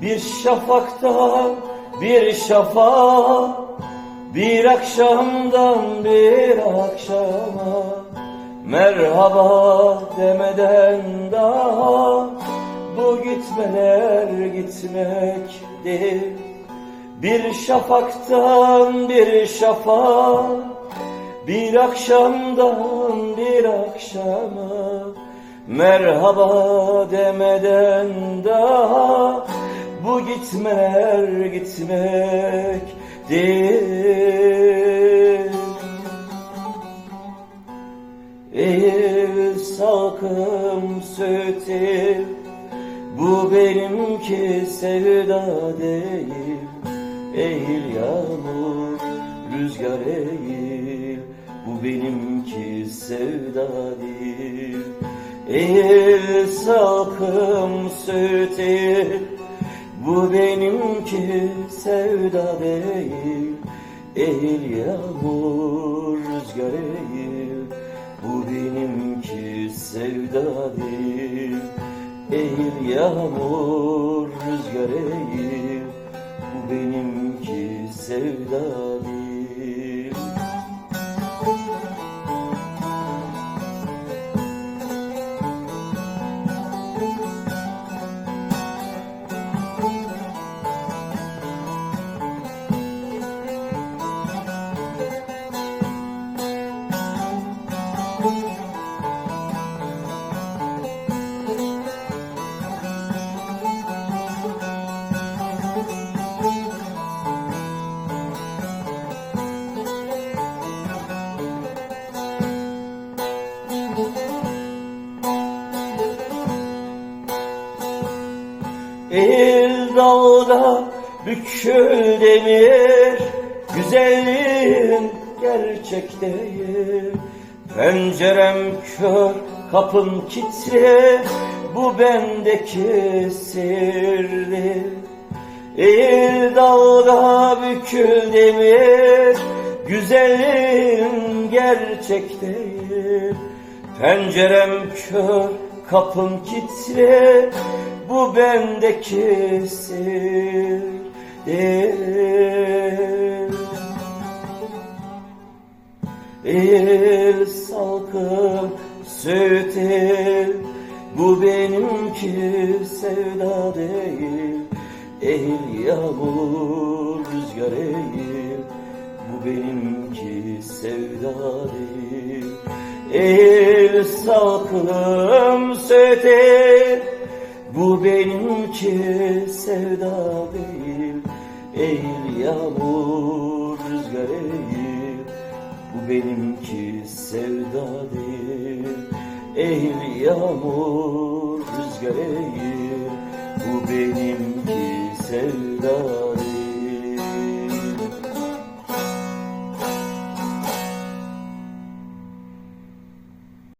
Bir şafaktan bir şafağa Bir akşamdan bir akşama. Merhaba demeden daha Bu gitmeler gitmektir. Bir şafaktan bir şafağa Bir akşamdan bir akşama. Merhaba demeden daha Bu gitmeler gitmektir Eğil salkım sütü Bu benimki sevda değil. Eğil yağmur rüzgar eğil Bu benimki sevda değil. Eğil salkım sütü Bu benimki sevda değil Eğil yağmur rüzgar eğil Bu benimki sevda değil Eğil yağmur rüzgar eğil Bu benimki sevda değil Eğil dalda bükül demir Güzelliğin gerçek değil. Pencerem kör kapım kitli Bu bendeki sirdir Eğil dalda bükül demir Güzelliğin gerçek değil. Pencerem kör kapım kitli Bu bendeki sirdir Eğil salkım sütü Bu benimki sevda değil. Eğil yağmur rüzgar eğil Bu benimki sevda değil. Eğil salkım sütü Bu benimki sevda değil Eğil yağmur rüzgar eğil Bu benimki sevda değil Eğil yağmur rüzgar eğil Bu benimki sevda